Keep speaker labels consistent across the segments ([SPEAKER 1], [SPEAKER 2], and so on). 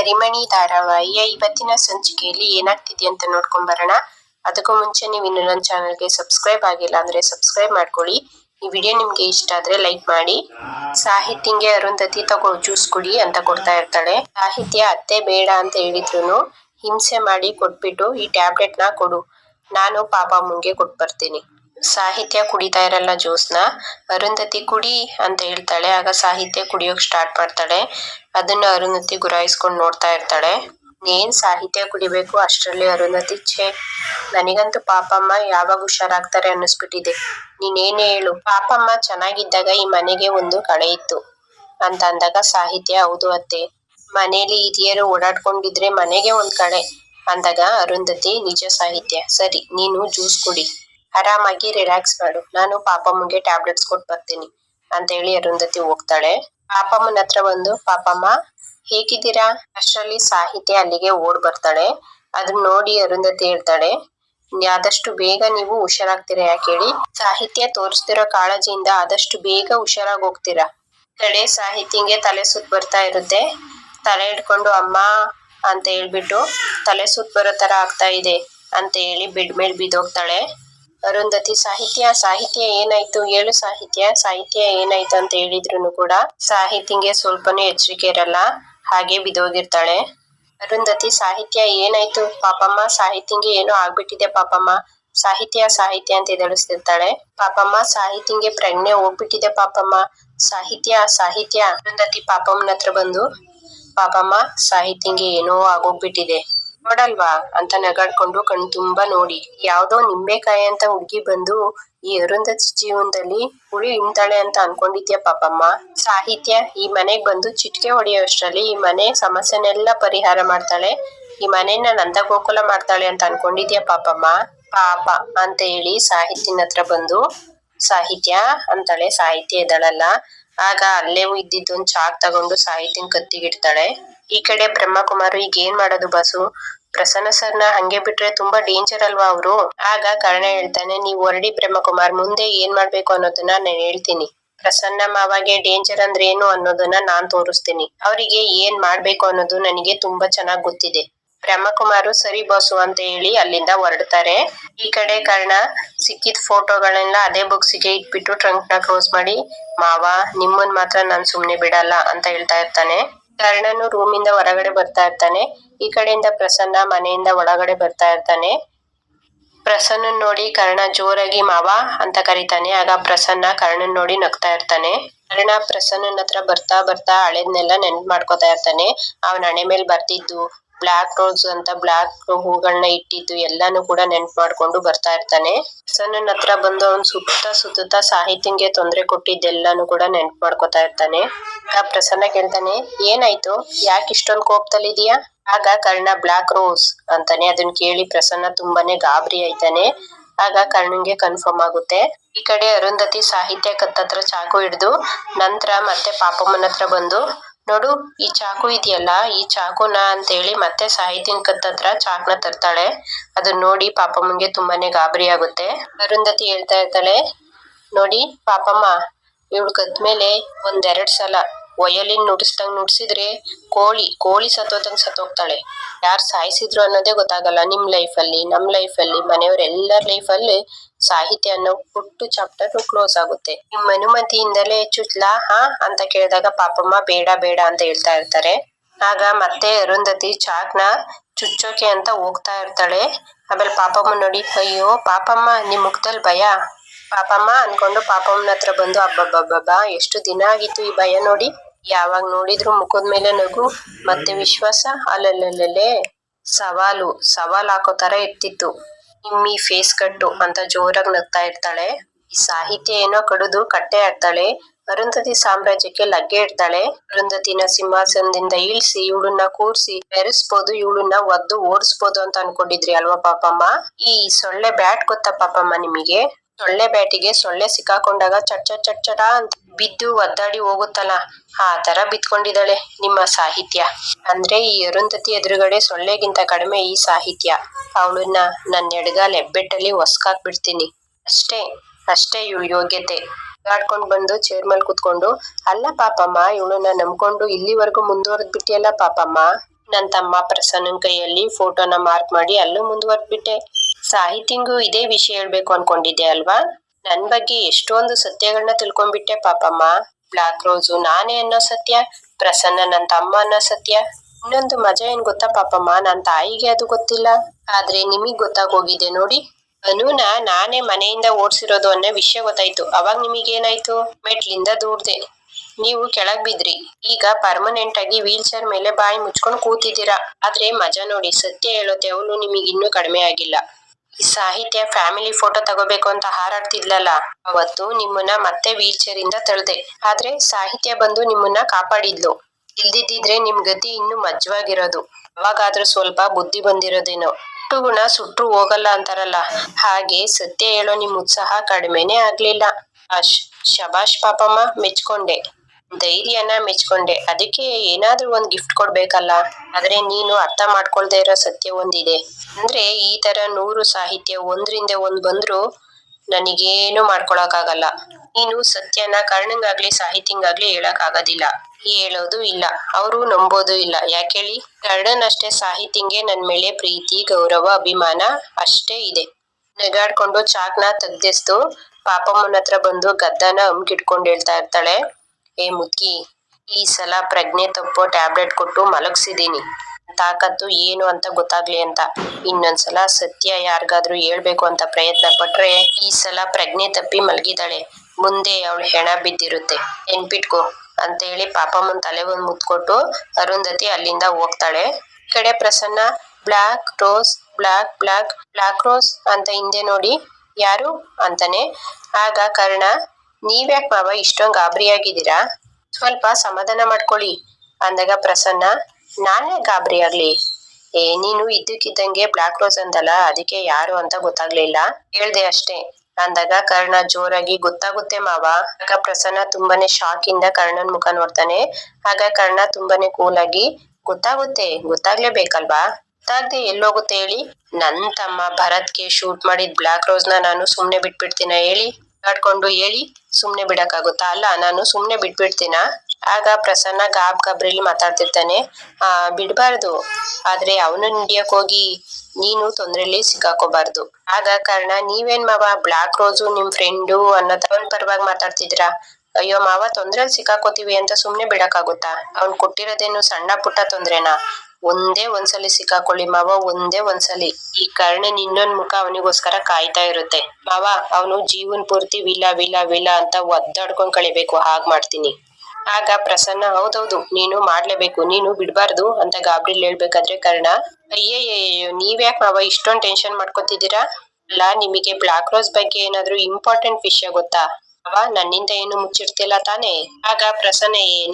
[SPEAKER 1] ಗರಿಮಣಿ ಧಾರಾವಾಹಿಯ ಇವತ್ತಿನ ಸಂಚಿಕೆಯಲ್ಲಿ ಏನಾಗ್ತಿದೆ ಅಂತ ನೋಡ್ಕೊಂಡ್ ಬರೋಣ. ಅದಕ್ಕೂ ಮುಂಚೆ ನೀವು ಇನ್ನು ನನ್ನ ಚಾನಲ್ಗೆ ಸಬ್ಸ್ಕ್ರೈಬ್ ಆಗಿಲ್ಲ ಅಂದ್ರೆ ಸಬ್ಸ್ಕ್ರೈಬ್ ಮಾಡ್ಕೊಳ್ಳಿ. ಈ ವಿಡಿಯೋ ನಿಮ್ಗೆ ಇಷ್ಟ ಆದ್ರೆ ಲೈಕ್ ಮಾಡಿ. ಸಾಹಿತ್ಯಂಗೆ ಅರುಂಧತಿ ತಗೋ ಜ್ಯೂಸ್ ಕುಡಿ ಅಂತ ಕೊಡ್ತಾ ಇರ್ತಾಳೆ. ಸಾಹಿತ್ಯ ಅತ್ತೆ ಬೇಡ ಅಂತ ಹೇಳಿದ್ರು ಹಿಂಸೆ ಮಾಡಿ ಕೊಟ್ಬಿಟ್ಟು ಈ ಟ್ಯಾಬ್ಲೆಟ್ನ ಕೊಡು. ನಾನು ಪಾಪ ಮುಂಗೆ ಕೊಟ್ಟು ಬರ್ತೀನಿ ಸಾಹಿತ್ಯ ಕುಡಿತಾ ಇರಲ್ಲ ಜ್ಯೂಸ್ನ ಅರುಂಧತಿ ಕುಡಿ ಅಂತ ಹೇಳ್ತಾಳೆ. ಆಗ ಸಾಹಿತ್ಯ ಕುಡಿಯೋಕ್ ಸ್ಟಾರ್ಟ್ ಮಾಡ್ತಾಳೆ. ಅದನ್ನ ಅರುಂಧತಿ ಗುರಾಯಿಸ್ಕೊಂಡು ನೋಡ್ತಾ ಇರ್ತಾಳೆ. ಏನ್ ಸಾಹಿತ್ಯ ಕುಡಿಬೇಕು? ಅಷ್ಟರಲ್ಲಿ ಅರುಂಧತಿ, ಛೇ, ನನಗಂತೂ ಪಾಪಮ್ಮ ಯಾವಾಗ ಹುಷಾರಾಗ್ತಾರೆ ಅನ್ನಿಸ್ಬಿಟ್ಟಿದೆ. ನೀನೇನೇ ಹೇಳು. ಪಾಪಮ್ಮ ಚೆನ್ನಾಗಿದ್ದಾಗ ಈ ಮನೆಗೆ ಒಂದು ಕಳೆ ಇತ್ತು. ಅಂತ ಅಂದಾಗ, ಸಾಹಿತ್ಯ, ಹೌದು ಅತ್ತೆ. ಮನೇಲಿ ಹಿರಿಯರು ಓಡಾಡ್ಕೊಂಡಿದ್ರೆ ಮನೆಗೆ ಒಂದ್ ಕಡೆ ಅಂದಾಗ, ಅರುಂಧತಿ, ನಿಜ ಸಾಹಿತ್ಯ, ಸರಿ, ನೀನು ಜ್ಯೂಸ್ ಕುಡಿ. ಆರಾಮಾಗಿ ರಿಲ್ಯಾಕ್ಸ್ ಮಾಡು. ನಾನು ಪಾಪಮ್ಮಗೆ ಟ್ಯಾಬ್ಲೆಟ್ಸ್ ಕೊಟ್ಟು ಬರ್ತೀನಿ ಅಂತ ಹೇಳಿ ಅರುಂಧತಿ ಹೋಗ್ತಾಳೆ. ಪಾಪಮ್ಮನ ಹತ್ರ ಬಂದು, ಪಾಪಮ್ಮ, ಹೇಗಿದ್ದೀರಾ? ಅಷ್ಟರಲ್ಲಿ ಸಾಹಿತ್ಯ ಅಲ್ಲಿಗೆ ಓಡ್ ಬರ್ತಾಳೆ. ಅದನ್ನ ನೋಡಿ ಅರುಂಧತಿ ಹೇಳ್ತಾಳೆ, ಆದಷ್ಟು ಬೇಗ ನೀವು ಹುಷಾರಾಗ್ತೀರಾ ಯಾಕೆ ಹೇಳಿ? ಸಾಹಿತ್ಯ ತೋರಿಸ್ತಿರೋ ಕಾಳಜಿಯಿಂದ ಆದಷ್ಟು ಬೇಗ ಹುಷಾರಾಗಿ ಹೋಗ್ತೀರಾ? ಕಡೆ ಸಾಹಿತ್ಯಂಗೆ ತಲೆ ಸುತ್ತ ಬರ್ತಾ ಇರುತ್ತೆ. ತಲೆ ಹಿಡ್ಕೊಂಡು, ಅಮ್ಮ, ಅಂತ ಹೇಳ್ಬಿಟ್ಟು ತಲೆ ಸುತ್ತ ಬರೋ ತರ ಆಗ್ತಾ ಇದೆ ಅಂತ ಹೇಳಿ ಬೆಡ್ ಮೇಲೆ ಬಿದ್ದೋಗ್ತಾಳೆ. ಅರುಂಧತಿ, ಸಾಹಿತ್ಯ ಸಾಹಿತ್ಯ ಏನಾಯ್ತು? ಏಳು ಸಾಹಿತ್ಯ ಸಾಹಿತ್ಯ ಏನಾಯ್ತು ಅಂತ ಹೇಳಿದ್ರು ಕೂಡ ಸಾಹಿತ್ಯಂಗೆ ಸ್ವಲ್ಪನೂ ಎಚ್ಚರಿಕೆ ಇರಲ್ಲ. ಹಾಗೆ ಬಿದೋಗಿರ್ತಾಳೆ. ಅರುಂಧತಿ, ಸಾಹಿತ್ಯ ಏನಾಯ್ತು? ಪಾಪಮ್ಮ, ಸಾಹಿತ್ಯಂಗೆ ಏನೋ ಆಗ್ಬಿಟ್ಟಿದೆ ಪಾಪಮ್ಮ. ಸಾಹಿತ್ಯ ಸಾಹಿತ್ಯ ಅಂತ ಎದುರಿಸ್ತಿರ್ತಾಳೆ. ಪಾಪಮ್ಮ, ಸಾಹಿತ್ಯಂಗೆ ಪ್ರಜ್ಞೆ ಹೋಗ್ಬಿಟ್ಟಿದೆ ಪಾಪಮ್ಮ. ಸಾಹಿತ್ಯ ಸಾಹಿತ್ಯ. ಅರುಂಧತಿ, ಪಾಪಮ್ಮನ ಹತ್ರ ಬಂದು, ಪಾಪಮ್ಮ, ಸಾಹಿತ್ಯಂಗೆ ಏನೋ ಆಗೋಗ್ಬಿಟ್ಟಿದೆ. ನೋಡಲ್ವಾ? ಅಂತ ನಗಾಡ್ಕೊಂಡು ಕಣ್ ತುಂಬಾ ನೋಡಿ. ಯಾವ್ದೋ ನಿಂಬೆಕಾಯಿ ಅಂತ ಹುಡ್ಗಿ ಬಂದು ಈ ಅರುಂಧತಿ ಜೀವನದಲ್ಲಿ ಹುಳಿ ಹಿಂತಾಳೆ ಅಂತ ಅನ್ಕೊಂಡಿದ್ಯಾ ಪಾಪಮ್ಮ? ಸಾಹಿತ್ಯ ಈ ಮನೆಗ್ ಬಂದು ಚಿಟ್ಕೆ ಹೊಡೆಯೋಷ್ಟ್ರಲ್ಲಿ ಈ ಮನೆ ಸಮಸ್ಯೆನೆಲ್ಲ ಪರಿಹಾರ ಮಾಡ್ತಾಳೆ. ಈ ಮನೆನ ನಂದಗೋಕುಲ ಮಾಡ್ತಾಳೆ ಅಂತ ಅನ್ಕೊಂಡಿದ್ಯಾ ಪಾಪಮ್ಮ? ಪಾಪ ಅಂತ ಹೇಳಿ ಸಾಹಿತ್ಯನ ಹತ್ರ ಬಂದು, ಸಾಹಿತ್ಯ? ಅಂತಾಳೆ ಸಾಹಿತ್ಯ ಇದ್ದಾಳಲ್ಲ ಆಗ ಅಲ್ಲೇ ಇದ್ದಿದ್ದು ಒಂದ್ ಚಾಕ್ ತಗೊಂಡು ಸಾಹಿತ್ಯನ್ ಕತ್ತಿಗಿಡ್ತಾಳೆ ಈ ಕಡೆ ಬ್ರಹ್ಮಕುಮಾರ್ ಈಗ ಏನ್ ಮಾಡೋದು ಬಸು? ಪ್ರಸನ್ನ ಸರ್ನ ಹಂಗೆ ಬಿಟ್ರೆ ತುಂಬಾ ಡೇಂಜರ್ ಅಲ್ವಾ ಅವರು? ಆಗ ಕರ್ಣ ಹೇಳ್ತಾನೆ, ನೀವು ಹೊರಡಿ ಬ್ರಹ್ಮಕುಮಾರ್, ಮುಂದೆ ಏನ್ ಮಾಡ್ಬೇಕು ಅನ್ನೋದನ್ನ ನಾನು ಹೇಳ್ತೀನಿ. ಪ್ರಸನ್ನ ಮಾವಾಗೆ ಡೇಂಜರ್ ಅಂದ್ರೆ ಏನು ಅನ್ನೋದನ್ನ ನಾನ್ ತೋರಿಸ್ತೀನಿ. ಅವರಿಗೆ ಏನ್ ಮಾಡ್ಬೇಕು ಅನ್ನೋದು ನನಗೆ ತುಂಬಾ ಚೆನ್ನಾಗ್ ಗೊತ್ತಿದೆ. ಬ್ರಹ್ಮಕುಮಾರು ಸರಿ ಬಾಸು ಅಂತ ಹೇಳಿ ಅಲ್ಲಿಂದ ಹೊರಡ್ತಾರೆ. ಈ ಕಡೆ ಕರ್ಣ ಸಿಕ್ಕಿದ ಫೋಟೋಗಳನ್ನೆಲ್ಲ ಅದೇ ಬುಕ್ಸಿಗೆ ಇಟ್ಬಿಟ್ಟು ಟ್ರಂಕ್ನ ಕ್ಲೋಸ್ ಮಾಡಿ, ಮಾವ, ನಿಮ್ಮನ್ ಮಾತ್ರ ನಾನ್ ಸುಮ್ನೆ ಬಿಡಲ್ಲ ಅಂತ ಹೇಳ್ತಾ ಇರ್ತಾನೆ. ಕರ್ಣನು ರೂಮಿಂದ ಹೊರಗಡೆ ಬರ್ತಾ ಇರ್ತಾನೆ. ಈ ಕಡೆಯಿಂದ ಪ್ರಸನ್ನ ಮನೆಯಿಂದ ಒಳಗಡೆ ಬರ್ತಾ ಇರ್ತಾನೆ. ಪ್ರಸನ್ನ ನೋಡಿ ಕರ್ಣ ಜೋರಾಗಿ ಮಾವ ಅಂತ ಕರೀತಾನೆ. ಆಗ ಪ್ರಸನ್ನ ಕರ್ಣನ್ ನೋಡಿ ನಗ್ತಾ ಇರ್ತಾನೆ. ಕರ್ಣ ಪ್ರಸನ್ನನ ಹತ್ರ ಬರ್ತಾ ಬರ್ತಾ ಹಳೇದ್ನೆಲ್ಲ ನೆನ್ಪು ಮಾಡ್ಕೊತಾ ಇರ್ತಾನೆ. ಅವನ ಹಣೆ ಮೇಲೆ ಬರ್ತಿದ್ದು ಬ್ಲಾಕ್ ರೋಸ್ ಅಂತ ಬ್ಲಾಕ್ ಹೂಗಳನ್ನ ಇಟ್ಟಿದ್ದು ಎಲ್ಲಾನು ಕೂಡ ನೆನ್ಪ್ ಮಾಡ್ಕೊಂಡು ಬರ್ತಾ ಇರ್ತಾನೆ. ಪ್ರಸನ್ನನ ಹತ್ರ ಬಂದು ಅವ್ನ್ ಸುತ್ತ ಸುತ್ತ ಸಾಹಿತ್ಯಂಗೆ ತೊಂದ್ರೆ ಕೊಟ್ಟಿದ್ದೆಲ್ಲಾನು ಕೂಡ ನೆನ್ಪ್ ಮಾಡ್ಕೊತಾ ಇರ್ತಾನೆ. ಆ ಪ್ರಸನ್ನ ಕೇಳ್ತಾನೆ, ಏನಾಯ್ತು? ಯಾಕೆ ಇಷ್ಟೊಂದ್ ಕೋಪದಲ್ಲಿದ್ಯಾ ಆಗ ಕರ್ಣ ಬ್ಲಾಕ್ ರೋಸ್ ಅಂತಾನೆ ಅದನ್ನ ಕೇಳಿ ಪ್ರಸನ್ನ ತುಂಬಾನೇ ಗಾಬರಿ ಆಯ್ತಾನೆ. ಆಗ ಕರ್ಣನ್ಗೆ ಕನ್ಫರ್ಮ್ ಆಗುತ್ತೆ. ಈ ಕಡೆ ಅರುಂಧತಿ ಸಾಹಿತ್ಯ ಕತ್ತತ್ರ ಚಾಕು ಹಿಡ್ದು ನಂತರ ಮತ್ತೆ ಪಾಪಮ್ಮನ ಹತ್ರ ಬಂದು ನೋಡು, ಈ ಚಾಕು ಇದೆಯಲ್ಲ, ಈ ಚಾಕುನ ಅಂತೇಳಿ ಮತ್ತೆ ಕದ್ದತ್ರ ಚಾಕ್ನ ತರ್ತಾಳೆ. ಅದನ್ನ ನೋಡಿ ಪಾಪಮ್ಮನ್ಗೆ ತುಂಬಾನೇ ಗಾಬರಿ ಆಗುತ್ತೆ. ಅರುಂಧತಿ ಹೇಳ್ತಾ ಇರ್ತಾಳೆ, ನೋಡಿ ಪಾಪಮ್ಮ, ಇವಳು ಕದ್ಮೇಲೆ ಒಂದೆರಡ್ ಸಲ ಒಯಲಿನ್ ನುಡಿಸ್ದಂಗ್ ನುಡಿಸಿದ್ರೆ ಕೋಳಿ ಕೋಳಿ ಸತ್ತೋದಂಗೆ ಸತ್ತೋಗ್ತಾಳೆ. ಯಾರು ಸಾಯಿಸಿದ್ರು ಅನ್ನೋದೇ ಗೊತ್ತಾಗಲ್ಲ ನಿಮ್ಮ ಲೈಫಲ್ಲಿ ನಮ್ಮ ಲೈಫಲ್ಲಿ, ಮನೆಯವರೆಲ್ಲರ ಲೈಫಲ್ಲಿ ಸಾಹಿತ್ಯ ಅನ್ನೋ ಪುಟ್ಟು ಚಾಪ್ಟರ್ ಕ್ಲೋಸ್ ಆಗುತ್ತೆ. ನಿಮ್ಮ ಅನುಮತಿಯಿಂದಲೇ ಚುಚ್ಲಾ, ಹಾ ಅಂತ ಕೇಳಿದಾಗ ಪಾಪಮ್ಮ ಬೇಡ ಬೇಡ ಅಂತ ಹೇಳ್ತಾ ಇರ್ತಾರೆ. ಆಗ ಮತ್ತೆ ಅರುಂಧತಿ ಚಾಕ್ನ ಚುಚ್ಚೋಕೆ ಅಂತ ಹೋಗ್ತಾ ಇರ್ತಾಳೆ. ಆಮೇಲೆ ಪಾಪಮ್ಮ ನೋಡಿ, ಅಯ್ಯೋ ಪಾಪಮ್ಮ ನಿಮ್ಮ ಮುಖದಲ್ಲಿ ಭಯ. ಪಾಪಮ್ಮ ಅನ್ಕೊಂಡು ಪಾಪಮ್ಮನ ಹತ್ರ ಬಂದು, ಅಬ್ಬಬ್ಬಬ್ಬಬ್ಬ, ಎಷ್ಟು ದಿನ ಆಗಿತ್ತು ಈ ಭಯ ನೋಡಿ. ಯಾವಾಗ ನೋಡಿದ್ರು ಮುಖದ ಮೇಲೆ ನಗು, ಮತ್ತೆ ವಿಶ್ವಾಸ ಅಲ್ಲಲ್ಲಲ್ಲೇ ಸವಾಲು, ಸವಾಲ್ ಹಾಕೋ ತರ ಇರ್ತಿತ್ತು. ನಿಮ್ಮಿ ಫೇಸ್ ಕಟ್ಟು ಅಂತ ಜೋರಾಗಿ ನಗ್ತಾ ಇರ್ತಾಳೆ. ಈ ಸಾಹಿತ್ಯ ಏನೋ ಕಡಿದು ಕಟ್ಟೆ ಆಡ್ತಾಳೆ. ಅರುಂಧತಿ ಸಾಮ್ರಾಜ್ಯಕ್ಕೆ ಲಗ್ಗೆ ಇಡ್ತಾಳೆ. ಅರುಂಧತಿನ ಸಿಂಹಾಸನದಿಂದ ಇಳಿಸಿ, ಇವಳನ್ನ ಕೂರ್ಸಿ ಬೆರೆಸ್ಬೋದು, ಇವಳನ್ನ ಒದ್ದು ಓಡಿಸ್ಬೋದು ಅಂತ ಅನ್ಕೊಂಡಿದ್ರಿ ಅಲ್ವಾ ಪಾಪಮ್ಮ? ಈ ಸೊಳ್ಳೆ ಬ್ಯಾಟ್ ಗೊತ್ತಾ ಪಾಪಮ್ಮ ನಿಮಗೆ? ಸೊಳ್ಳೆ ಬ್ಯಾಟಿಗೆ ಸೊಳ್ಳೆ ಸಿಕ್ಕಾಕೊಂಡಾಗ ಚಟ್ ಚಟ್ ಚಟ್ ಚಟ ಅಂತ ಬಿದ್ದು ಒದ್ದಾಡಿ ಹೋಗುತ್ತಲ್ಲ, ಆ ತರ ಬಿತ್ಕೊಂಡಿದ್ದಾಳೆ ನಿಮ್ಮ ಸಾಹಿತ್ಯ. ಅಂದ್ರೆ ಈ ಅರುಂಧತಿ ಎದುರುಗಡೆ ಸೊಳ್ಳೆಗಿಂತ ಕಡಿಮೆ ಈ ಸಾಹಿತ್ಯ. ಅವಳನ್ನ ನನ್ನ ಎಡಗಾಲ್ ಹೆಬ್ಬೆಟ್ಟಲ್ಲಿ ಹೊಸ್ಕಾಕ್ ಬಿಡ್ತೀನಿ ಅಷ್ಟೇ ಅಷ್ಟೇ ಇವಳು ಯೋಗ್ಯತೆ. ಆಡ್ಕೊಂಡ್ ಬಂದು ಚೇರ್ ಮೇಲೆ ಕುತ್ಕೊಂಡು, ಅಲ್ಲ ಪಾಪಮ್ಮ, ಇವಳನ್ನ ನಂಬ್ಕೊಂಡು ಇಲ್ಲಿವರೆಗೂ ಮುಂದುವರೆದ್ ಬಿಟ್ಟಿಯಲ್ಲ ಪಾಪಮ್ಮ? ನನ್ನ ತಮ್ಮ ಪ್ರಸನ್ನನ ಕೈಯಲ್ಲಿ ಫೋಟೋನ ಮಾರ್ಕ್ ಮಾಡಿ ಅಲ್ಲೂ ಮುಂದುವರೆದ್ಬಿಟ್ಟೆ ಸಾಹಿತಿಂಗೂ ಇದೇ ವಿಷಯ ಹೇಳ್ಬೇಕು ಅನ್ಕೊಂಡಿದ್ದೆ ಅಲ್ವಾ? ನನ್ ಬಗ್ಗೆ ಎಷ್ಟೊಂದು ಸತ್ಯಗಳನ್ನ ತಿಳ್ಕೊಂಡ್ಬಿಟ್ಟೆ ಪಾಪಮ್ಮ. ಬ್ಲಾಕ್ ರೋಸು ನಾನೇ ಅನ್ನೋ ಸತ್ಯ, ಪ್ರಸನ್ನ ನನ್ನ ತಮ್ಮ ಅನ್ನೋ ಸತ್ಯ. ಇನ್ನೊಂದು ಮಜಾ ಏನ್ ಗೊತ್ತಾ ಪಾಪಮ್ಮ? ನನ್ನ ತಾಯಿಗೆ ಅದು ಗೊತ್ತಿಲ್ಲ. ಆದ್ರೆ ನಿಮಗ್ ಗೊತ್ತಾಗೋಗಿದೆ ನೋಡಿ. ಅನುನ ನಾನೇ ಮನೆಯಿಂದ ಓಡ್ಸಿರೋದು ಅನ್ನೋ ವಿಷಯ ಗೊತ್ತಾಯ್ತು. ಅವಾಗ ನಿಮಗೇನಾಯ್ತು? ಮೆಟ್ಲಿಂದ ದೂಡ್ದೆ ನೀವು ಕೆಳಗ್ ಬಿದ್ರಿ. ಈಗ ಪರ್ಮನೆಂಟ್ ಆಗಿ ವೀಲ್ ಚೇರ್ ಮೇಲೆ ಬಾಯಿ ಮುಚ್ಕೊಂಡು ಕೂತಿದ್ದೀರಾ. ಆದ್ರೆ ಮಜಾ ನೋಡಿ ಸತ್ಯ ಹೇಳೋತೆ ಅವಳು ನಿಮಗಿನ್ನೂ ಕಡಿಮೆ ಆಗಿಲ್ಲ. ಸಾಹಿತ್ಯ ಫ್ಯಾಮಿಲಿ ಫೋಟೋ ತಗೋಬೇಕು ಅಂತ ಹಾರಾಡ್ತಿದ್ಲಲ್ಲ, ಅವತ್ತು ನಿಮ್ಮನ್ನ ಮತ್ತೆ ವೀಲ್ ಚೇರ್ ಇಂದ ತಳ್ದೆ. ಆದ್ರೆ ಸಾಹಿತ್ಯ ಬಂದು ನಿಮ್ಮನ್ನ ಕಾಪಾಡಿದ್ಲು. ಇಲ್ದಿದ್ದಿದ್ರೆ ನಿಮ್ ಗತಿ ಇನ್ನು ಮಜ್ವಾಗಿರೋದು. ಅವಾಗಾದ್ರೂ ಸ್ವಲ್ಪ ಬುದ್ಧಿ ಬಂದಿರೋದೇನೋ. ಸುಟ್ಟು ಗುಣ ಸುಟ್ರು ಹೋಗಲ್ಲ ಅಂತಾರಲ್ಲ. ಹಾಗೆ ಸತ್ಯ ಹೇಳೋ ನಿಮ್ ಉತ್ಸಾಹ ಕಡಿಮೆನೆ ಆಗ್ಲಿಲ್ಲ. ಅಶ್, ಶಬಾಷ್ ಪಾಪಮ್ಮ, ಮೆಚ್ಕೊಂಡೆ. ಧೈರ್ಯನ ಮೆಚ್ಕೊಂಡೆ. ಅದಕ್ಕೆ ಏನಾದ್ರೂ ಒಂದ್ ಗಿಫ್ಟ್ ಕೊಡ್ಬೇಕಲ್ಲ? ಆದ್ರೆ ನೀನು ಅರ್ಥ ಮಾಡ್ಕೊಳ್ದೆ ಇರೋ ಸತ್ಯ ಒಂದಿದೆ. ಅಂದ್ರೆ ಈ ತರ ನೂರು ಸಾಹಿತ್ಯ ಒಂದ್ರಿಂದ ಒಂದ್ ಬಂದ್ರು ನನಗೇನು ಮಾಡ್ಕೊಳಕ್ಕಾಗಲ್ಲ. ನೀನು ಸತ್ಯನ ಕರ್ಣಂಗಾಗ್ಲಿ, ಸಾಹಿತ್ಯಂಗಾಗ್ಲಿ ಹೇಳಕ್ ಆಗೋದಿಲ್ಲ ಹೇಳೋದು ಇಲ್ಲ. ಅವರು ನಂಬೋದು ಇಲ್ಲ. ಯಾಕೇಳಿ ಕರ್ಣನ್ ಅಷ್ಟೇ ಸಾಹಿತ್ಯಂಗೆ ನನ್ ಮೇಲೆ ಪ್ರೀತಿ, ಗೌರವ, ಅಭಿಮಾನ ಅಷ್ಟೇ ಇದೆ. ನೆಗಾಡ್ಕೊಂಡು ಚಾಕ್ನ ತೆಗ್ದೆಸ್ತು, ಪಾಪಮ್ಮನ ಹತ್ರ ಬಂದು ಗದ್ದನ ಅಮ್ಗಿಟ್ಕೊಂಡು ಹೇಳ್ತಾ ಇರ್ತಾಳೆ. ಏ ಮುಕ್ಕಿ, ಈ ಸಲ ಪ್ರಜ್ಞೆ ತಪ್ಪೋ ಟ್ಯಾಬ್ಲೆಟ್ ಕೊಟ್ಟು ಮಲಗಿಸಿದ್ದೀನಿ. ತಾಕತ್ತು ಏನು ಅಂತ ಗೊತ್ತಾಗ್ಲಿ ಅಂತ. ಇನ್ನೊಂದ್ಸಲ ಸತ್ಯ ಯಾರಿಗಾದ್ರೂ ಹೇಳ್ಬೇಕು ಅಂತ ಪ್ರಯತ್ನ ಪಟ್ರೆ, ಈ ಸಲ ಪ್ರಜ್ಞೆ ತಪ್ಪಿ ಮಲಗಿದಾಳೆ. ಮುಂದೆ ಅವಳು ಹೆಣ ಬಿದ್ದಿರುತ್ತೆ. ಎನ್ಪಿಟ್ಕೊ ಅಂತ ಹೇಳಿ ಪಾಪಮ್ಮನ್ ತಲೆ ಒಂದ್ ಮುತ್ಕೊಟ್ಟು ಅರುಂಧತಿ ಅಲ್ಲಿಂದ ಹೋಗ್ತಾಳೆ. ಕಡೆ Prasanna, black rose, black black black rose ಅಂತ ಹಿಂದೆ ನೋಡಿ. ಯಾರು? ಅಂತಾನೆ. ಆಗ ಕರ್ಣ ನೀವ್ಯಾಕ್ ಮಾವ ಇಷ್ಟೊಂದ್ ಗಾಬರಿಯಾಗಿದ್ದೀರಾ ಸ್ವಲ್ಪ ಸಮಾಧಾನ ಮಾಡ್ಕೊಳ್ಳಿ. ಅಂದಾಗ ಪ್ರಸನ್ನ, ನಾನೇ ಗಾಬರಿ ಆಗ್ಲಿ. ಏ, ನೀನು ಇದ್ದಕ್ಕಿದ್ದಂಗೆ ಬ್ಲಾಕ್ ರೋಸ್ ಅಂದಲ್ಲ, ಅದಕ್ಕೆ ಯಾರು ಅಂತ ಗೊತ್ತಾಗ್ಲಿಲ್ಲ. ಹೇಳ್ದೆ ಅಷ್ಟೇ. ಅಂದಾಗ ಕರ್ಣ ಜೋರಾಗಿ, ಗೊತ್ತಾಗುತ್ತೆ ಮಾವ. ಆಗ ಪ್ರಸನ್ನ ತುಂಬಾನೇ ಶಾಕ್ ಇಂದ ಕರ್ಣನ್ ಮುಖ ನೋಡ್ತಾನೆ. ಆಗ ಕರ್ಣ ತುಂಬಾನೇ ಕೂಲ್ ಆಗಿ, ಗೊತ್ತಾಗುತ್ತೆ, ಗೊತ್ತಾಗ್ಲೇಬೇಕಲ್ವಾ? ಗೊತ್ತಾಗ್ದೆ ಎಲ್ಲೋಗುತ್ತೆ ಹೇಳಿ. ನನ್ ತಮ್ಮ ಭರತ್ಗೆ ಶೂಟ್ ಮಾಡಿದ್ ಬ್ಲಾಕ್ ರೋಸ್ ನಾನು ಸುಮ್ನೆ ಬಿಟ್ಬಿಡ್ತೀನ ಹೇಳಿ. ಆಡ್ಕೊಂಡು ಹೇಳಿ ಸುಮ್ನೆ ಬಿಡಕ್ಕಾಗುತ್ತಾ? ಅಲ್ಲ, ನಾನು ಸುಮ್ನೆ ಬಿಟ್ಬಿಡ್ತೀನ? ಆಗ ಪ್ರಸನ್ನ ಗಾಬ್ ಗಬ್ರಿಲಿ ಮಾತಾಡ್ತಿರ್ತಾನೆ. ಆ, ಬಿಡ್ಬಾರ್ದು. ಆದ್ರೆ ಅವನನ್ನ ಹಿಡಿಯಕ್ ಹೋಗಿ ನೀನು ತೊಂದ್ರೆಲಿ ಸಿಕ್ಕಾಕೋಬಾರ್ದು. ಆಗ ಕಾರಣ, ನೀವೇನ್ ಮಾವ, ಬ್ಲಾಕ್ ರೋಸು, ನಿಮ್ ಫ್ರೆಂಡು ಅನ್ನೋ ಅವನ್ ಪರವಾಗಿ ಮಾತಾಡ್ತಿದ್ರಾ ಅಯ್ಯೋ ಮಾವ, ತೊಂದ್ರೆಲ್ ಸಿಕ್ಕಾಕೋತೀವಿ ಅಂತ ಸುಮ್ನೆ ಬಿಡಕ್ಕಾಗುತ್ತಾ? ಅವ್ನ್ ಕೊಟ್ಟಿರೋದೇನು ಸಣ್ಣ ಪುಟ್ಟ ತೊಂದ್ರೆನಾ? ಒಂದೇ ಒಂದ್ಸಲಿ ಸಿಕ್ಕಾಕೊಳ್ಳಿ ಮಾವ, ಒಂದೇ ಒಂದ್ಸಲಿ. ಈ ಕರ್ಣನ್ ಇನ್ನೊಂದ್ ಮುಖ ಅವನಿಗೋಸ್ಕರ ಕಾಯ್ತಾ ಇರುತ್ತೆ. ಮಾವ, ಅವನು ಜೀವನ್ ಪೂರ್ತಿ ವಿಲ ವಿಲ ವಿಲ ಅಂತ ಒದ್ದಾಡ್ಕೊಂಡ್ ಕಳಿಬೇಕು, ಹಾಗ್ ಮಾಡ್ತೀನಿ. ಆಗ ಪ್ರಸನ್ನ, ಹೌದೌದು, ನೀನು ಮಾಡ್ಲೇಬೇಕು, ನೀನು ಬಿಡ್ಬಾರ್ದು ಅಂತ ಗಾಬ್ರಿಲ್ ಹೇಳ್ಬೇಕಾದ್ರೆ ಕರ್ಣ? ಅಯ್ಯಯ್ಯಯ್ಯೋ ನೀವ್ಯಾಕೆ ಮಾವ ಇಷ್ಟೊಂದು ಟೆನ್ಷನ್ ಮಾಡ್ಕೊತಿದ್ದೀರಾ? ಅಲ್ಲ, ನಿಮಗೆ ಬ್ಲಾಕ್ ರೋಸ್ ಬಗ್ಗೆ ಏನಾದ್ರೂ ಇಂಪಾರ್ಟೆಂಟ್ ವಿಷಯ ಗೊತ್ತಾ? ಅವ ನನ್ನಿಂದ ಏನು ಮುಚ್ಚಿರ್ತಿಲ್ಲ ತಾನೇ? ಆಗ ಪ್ರಸನ್ನ, ಏ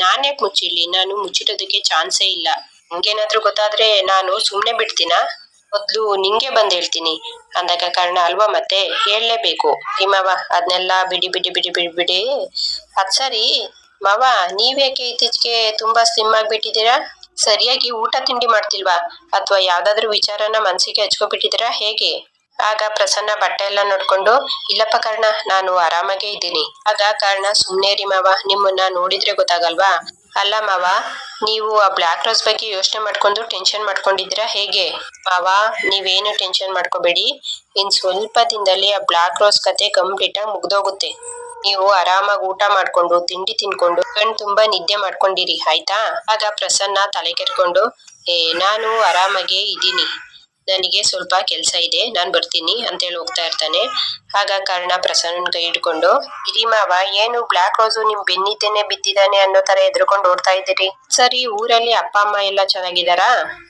[SPEAKER 1] ಮುಚ್ಚಿರ್ಲಿ? ನಾನು ಮುಚ್ಚಿಡೋದಕ್ಕೆ ಚಾನ್ಸೇ ಇಲ್ಲ. ನಿಂಗೇನಾದ್ರೂ ಗೊತ್ತಾದ್ರೆ ನಾನು ಸುಮ್ನೆ ಬಿಡ್ತೀನಾ? ಮೊದ್ಲು ನಿಂಗೆ ಬಂದ್ ಹೇಳ್ತೀನಿ. ಅಂದಾಗ ಕಾರಣ ಅಲ್ವಾ ಮತ್ತೆ? ಹೇಳಲೇಬೇಕು. ಮಾವ ಅದನ್ನೆಲ್ಲ ಬಿಡಿ ಬಿಡಿ ಬಿಡಿ ಬಿಡಿ ಬಿಡಿ. ಅದ್ ಸರಿ. ಮಾವ ನೀವೇಕೆ ಇತ್ತೀಚೆಗೆ ತುಂಬಾ ಸ್ಲಿಮ್ ಆಗ್ಬಿಟ್ಟಿದ್ದೀರಾ? ಸರಿಯಾಗಿ ಊಟ ತಿಂಡಿ ಮಾಡ್ತಿಲ್ವಾ? ಅಥವಾ ಯಾವ್ದಾದ್ರು ವಿಚಾರನ ಮನ್ಸಿಗೆ ಹಚ್ಕೊಬಿಟ್ಟಿದ್ದೀರಾ? ಹೇಗೆ? ಆಗ ಪ್ರಸನ್ನ ಬಟ್ಟೆ ಎಲ್ಲ ನೋಡ್ಕೊಂಡು, ಇಲ್ಲಪ್ಪ ಕಾರಣ, ನಾನು ಆರಾಮಾಗೇ ಇದ್ದೀನಿ. ಆಗ ಕಾರಣ, ಸುಮ್ನೆ ರೀ ಮಾವ. ನಿಮ್ಮನ್ನ ನೋಡಿದ್ರೆ ಗೊತ್ತಾಗಲ್ವಾ? ಅಲ್ಲ ಮಾವ ನೀವು ಆ ಬ್ಲಾಕ್ ರೋಸ್ ಬಗ್ಗೆ ಯೋಚನೆ ಮಾಡ್ಕೊಂಡು ಟೆನ್ಷನ್ ಮಾಡ್ಕೊಂಡಿದ್ದೀರಾ? ಹೇಗೆ? ಮಾವ ನೀವೇನು ಟೆನ್ಷನ್ ಮಾಡ್ಕೋಬೇಡಿ. ಇನ್ ಸ್ವಲ್ಪ ದಿನದಲ್ಲಿ ಆ ಬ್ಲಾಕ್ ರೋಸ್ ಕತೆ ಕಂಪ್ಲೀಟ್ ಆಗಿ ಮುಗ್ದೋಗುತ್ತೆ. ನೀವು ಆರಾಮಾಗಿ ಊಟ ಮಾಡ್ಕೊಂಡು, ತಿಂಡಿ ತಿನ್ಕೊಂಡು, ಕಣ್ ತುಂಬಾ ನಿದ್ದೆ ಮಾಡ್ಕೊಂಡಿರಿ, ಆಯ್ತಾ? ಆಗ ಪ್ರಸನ್ನ ತಲೆ ಕೆರ್ಕೊಂಡು, ಏ, ನಾನು ಆರಾಮಾಗೇ ಇದ್ದೀನಿ. ನನಗೆ ಸ್ವಲ್ಪ ಕೆಲಸ ಇದೆ, ನಾನು ಬರ್ತೀನಿ ಅಂತೇಳಿ ಹೋಗ್ತಾ ಇರ್ತಾನೆ. ಆಗ ಕಾರಣ ಪ್ರಸನ್ನ ಕೈ ಹಿಡ್ಕೊಂಡು, ಇರಿ ಮಾವ, ಏನು ಬ್ಲಾಕ್ ರೋಸು ನಿಮ್ ಬೆನ್ನಿದ್ದೇನೆ ಬಿದ್ದಿದ್ದಾನೆ ಅನ್ನೋ ತರ ಎದ್ರುಕೊಂಡು ಓಡ್ತಾ ಇದ್ದೀರಿ? ಸರಿ, ಊರಲ್ಲಿ ಅಪ್ಪ, ಅಮ್ಮ ಎಲ್ಲ ಚೆನ್ನಾಗಿದ್ದಾರಾ?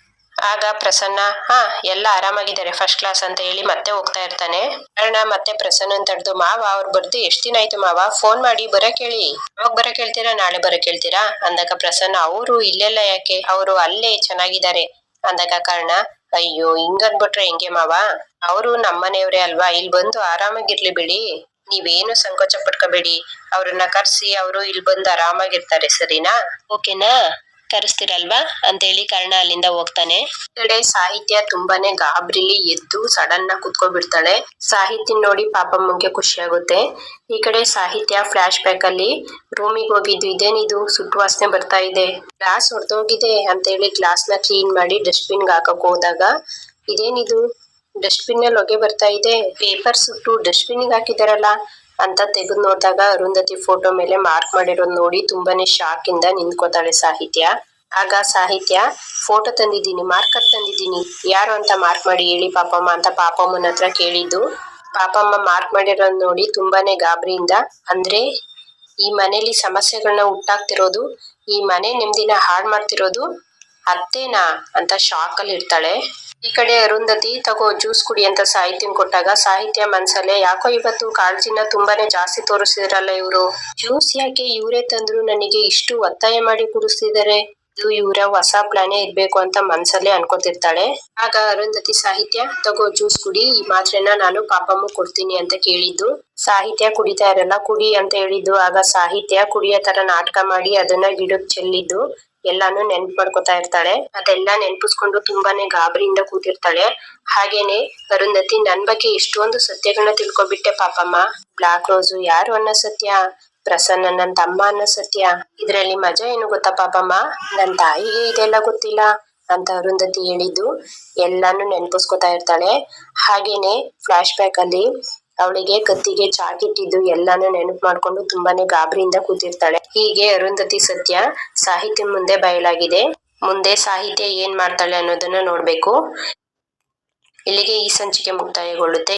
[SPEAKER 1] ಆಗ ಪ್ರಸನ್ನ, ಹಾ, ಎಲ್ಲ ಆರಾಮಾಗಿದ್ದಾರೆ ಫಸ್ಟ್ ಕ್ಲಾಸ್ ಅಂತ ಹೇಳಿ ಮತ್ತೆ ಹೋಗ್ತಾ ಇರ್ತಾನೆ. ಕಾರಣ ಮತ್ತೆ ಪ್ರಸನ್ನನ ತಡೆದು, ಮಾವ, ಅವ್ರು ಬರ್ದು ಎಷ್ಟ್ ದಿನ ಆಯ್ತು ಮಾವ? ಫೋನ್ ಮಾಡಿ ಬರಕ್ ಕೇಳಿ. ಅವಾಗ ಬರಕ್ ಹೇಳ್ತೀರಾ ನಾಳೆ ಬರಕ್ ಕೇಳ್ತೀರಾ? ಅಂದಾಗ ಪ್ರಸನ್ನ, ಅವರು ಇಲ್ಲೆಲ್ಲ ಯಾಕೆ? ಅವರು ಅಲ್ಲೇ ಚೆನ್ನಾಗಿದ್ದಾರೆ. ಅಂದಾಗ ಕಾರಣ ಅಯ್ಯೋ, ಹಿಂಗನ್ಬಿಟ್ರೆ ಹೆಂಗೆ ಮಾವ? ಅವರು ನಮ್ಮನೆಯವ್ರೆ ಅಲ್ವಾ? ಇಲ್ಲಿ ಬಂದು ಆರಾಮಾಗಿರ್ಲಿ ಬಿಡಿ. ನೀವೇನು ಸಂಕೋಚ ಪಟ್ಕೋಬೇಡಿ. ಅವ್ರನ್ನ ಕರ್ಸಿ, ಅವರು ಇಲ್ಲಿ ಬಂದು ಆರಾಮಾಗಿರ್ತಾರೆ, ಸರಿನಾ? ಓಕೆನಾ? ಕರೆಸ್ತಿರಲ್ವಾ ಅಂತೇಳಿ ಕರ್ಣ ಅಲ್ಲಿಂದ ಹೋಗ್ತಾನೆ. ಕಡೆ ಸಾಹಿತ್ಯ ತುಂಬಾನೇ ಗಾಬರಿಲಿ ಎದ್ದು ಸಡನ್ ಆಗಿ ಕುತ್ಕೊಬಿಡ್ತಾಳೆ ಸಾಹಿತ್ಯ ನೋಡಿ ಪಾಪಮ್ಮಂಗೆ ಖುಷಿ ಆಗುತ್ತೆ. ಈ ಕಡೆ ಸಾಹಿತ್ಯ ಫ್ಲಾಶ್ ಬ್ಯಾಕ್ ಅಲ್ಲಿ ರೂಮಿಗೆ ಹೋಗಿದ್ದು ಇದೇನಿದು ಸುಟ್ಟು ವಾಸನೆ ಬರ್ತಾ ಇದೆ. ಗ್ಲಾಸ್ ಹೊಡೆದೋಗಿದೆ ಅಂತೇಳಿ ಗ್ಲಾಸ್ನ ಕ್ಲೀನ್ ಮಾಡಿ ಡಸ್ಟ್ಬಿನ್ ಹಾಕಕ್ ಹೋದಾಗ ಇದೇನಿದು ಡಸ್ಟ್ಬಿನ್ನಲ್ಲಿ ಹೊಗೆ ಬರ್ತಾ ಇದೆ. ಪೇಪರ್ ಸುಟ್ಟು ಡಸ್ಟ್ಬಿನ್ ಹಾಕಿದಾರಲ್ಲ ಅಂತ ತೆಗೆದು ನೋಡಿದಾಗ ಅರುಂಧತಿ ಫೋಟೋ ಮೇಲೆ ಮಾರ್ಕ್ ಮಾಡಿರೋದು ನೋಡಿ ತುಂಬಾನೇ ಶಾಕ್ ಇಂದ ನಿಂತ್ಕೋತಾಳೆ ಸಾಹಿತ್ಯ. ಆಗ ಸಾಹಿತ್ಯ ಫೋಟೋ ತಂದಿದ್ದೀನಿ ಮಾರ್ಕರ್ ತಂದಿದ್ದೀನಿ. ಯಾರು ಅಂತ ಮಾರ್ಕ್ ಮಾಡಿ ಹೇಳಿ ಪಾಪಮ್ಮ ಅಂತ ಪಾಪಮ್ಮನ ಹತ್ರ ಕೇಳಿದ್ದು. ಪಾಪಮ್ಮ ಮಾರ್ಕ್ ಮಾಡಿರೋದು ನೋಡಿ ತುಂಬಾನೇ ಗಾಬರಿಯಿಂದ, ಅಂದ್ರೆ ಈ ಮನೇಲಿ ಸಮಸ್ಯೆಗಳನ್ನ ಹುಟ್ಟಾಕ್ತಿರೋದು ಈ ಮನೆ ನೆಮ್ಮದಿನ ಹಾಳು ಮಾಡ್ತಿರೋದು ಅತ್ತೇನಾ ಅಂತ ಶಾಕ್ ಅಲ್ಲಿ ಇರ್ತಾಳೆ. ಈ ಕಡೆ ಅರುಂಧತಿ, ತಗೋ ಜ್ಯೂಸ್ ಕುಡಿ ಅಂತ ಸಾಹಿತ್ಯನ್ ಕೊಟ್ಟಾಗ ಸಾಹಿತ್ಯ ಮನ್ಸಲ್ಲೇ ಯಾಕೋ ಇವತ್ತು ಕಾಳಜಿನ ತುಂಬಾನೇ ಜಾಸ್ತಿ ತೋರಿಸಿದ್ರಲ್ಲ ಇವರು. ಜ್ಯೂಸ್ ಯಾಕೆ ಇವರೇ ತಂದ್ರು ನನಗೆ ಇಷ್ಟು ಒತ್ತಾಯ ಮಾಡಿ ಕುಡಿಸ್ತಿದ್ದಾರೆ ಇದು ಇವರ ಹೊಸ ಪ್ಲಾನೇ ಇರ್ಬೇಕು ಅಂತ ಮನ್ಸಲ್ಲೇ ಅನ್ಕೋತಿರ್ತಾಳೆ. ಆಗ ಅರುಂಧತಿ ಸಾಹಿತ್ಯ, ತಗೋ ಜ್ಯೂಸ್ ಕುಡಿ, ಈ ಮಾತ್ರೆನ ನಾನು ಪಾಪಮ್ಮ ಕೊಡ್ತೀನಿ ಅಂತ ಕೇಳಿದ್ದು. ಸಾಹಿತ್ಯ ಕುಡಿತಾ ಇರಲ್ಲ, ಕುಡಿ ಅಂತ ಹೇಳಿದ್ದು. ಆಗ ಸಾಹಿತ್ಯ ಕುಡಿಯೋ ತರ ನಾಟಕ ಮಾಡಿ ಅದನ್ನ ಗಿಡಕ್ ಚೆಲ್ಲಿದ್ದು. ಎಲ್ಲಾನು ನೆನ್ಪ್ ಮಾಡ್ಕೊತಾ ಇರ್ತಾಳೆ. ಅದೆಲ್ಲ ನೆನ್ಪಿಸ್ಕೊಂಡು ತುಂಬಾನೇ ಗಾಬರಿಯಿಂದ ಕೂತಿರ್ತಾಳೆ. ಹಾಗೇನೆ ಅರುಂಧತಿ, ನನ್ ಬಗ್ಗೆ ಇಷ್ಟೊಂದು ಸತ್ಯಗಳನ್ನ ತಿಳ್ಕೊಬಿಟ್ಟೆ ಪಾಪಮ್ಮ. ಬ್ಲಾಕ್ ರೋಸು ಯಾರು ಅನ್ನೋ ಸತ್ಯ? ಪ್ರಸನ್ನ ನನ್ ತಮ್ಮ ಅನ್ನೋ ಸತ್ಯ? ಇದ್ರಲ್ಲಿ ಮಜಾ ಏನು ಗೊತ್ತಾ ಪಾಪಮ್ಮ? ನನ್ ತಾಯಿಗೆ ಇದೆಲ್ಲ ಗೊತ್ತಿಲ್ಲ ಅಂತ ಅರುಂಧತಿ ಹೇಳಿದ್ದು. ಎಲ್ಲಾನು ನೆನ್ಪಿಸ್ಕೊತಾ ಇರ್ತಾಳೆ. ಹಾಗೇನೆ ಫ್ಲಾಶ್ ಬ್ಯಾಕ್ ಅಲ್ಲಿ ಅವಳಿಗೆ ಕತ್ತಿಗೆ ಚಾಕಿಟ್ಟಿದ್ದು ಎಲ್ಲಾನು ನೆನಪು ಮಾಡ್ಕೊಂಡು ತುಂಬಾನೇ ಗಾಬರಿಯಿಂದ ಕೂತಿರ್ತಾಳೆ. ಹೀಗೆ ಅರುಂಧತಿ ಸತ್ಯ ಸಾಹಿತ್ಯ ಮುಂದೆ ಬಯಲಾಗಿದೆ. ಮುಂದೆ ಸಾಹಿತ್ಯ ಏನ್ ಮಾಡ್ತಾಳೆ ಅನ್ನೋದನ್ನ ನೋಡ್ಬೇಕು. ಇಲ್ಲಿಗೆ ಈ ಸಂಚಿಕೆ ಮುಕ್ತಾಯಗೊಳ್ಳುತ್ತೆ.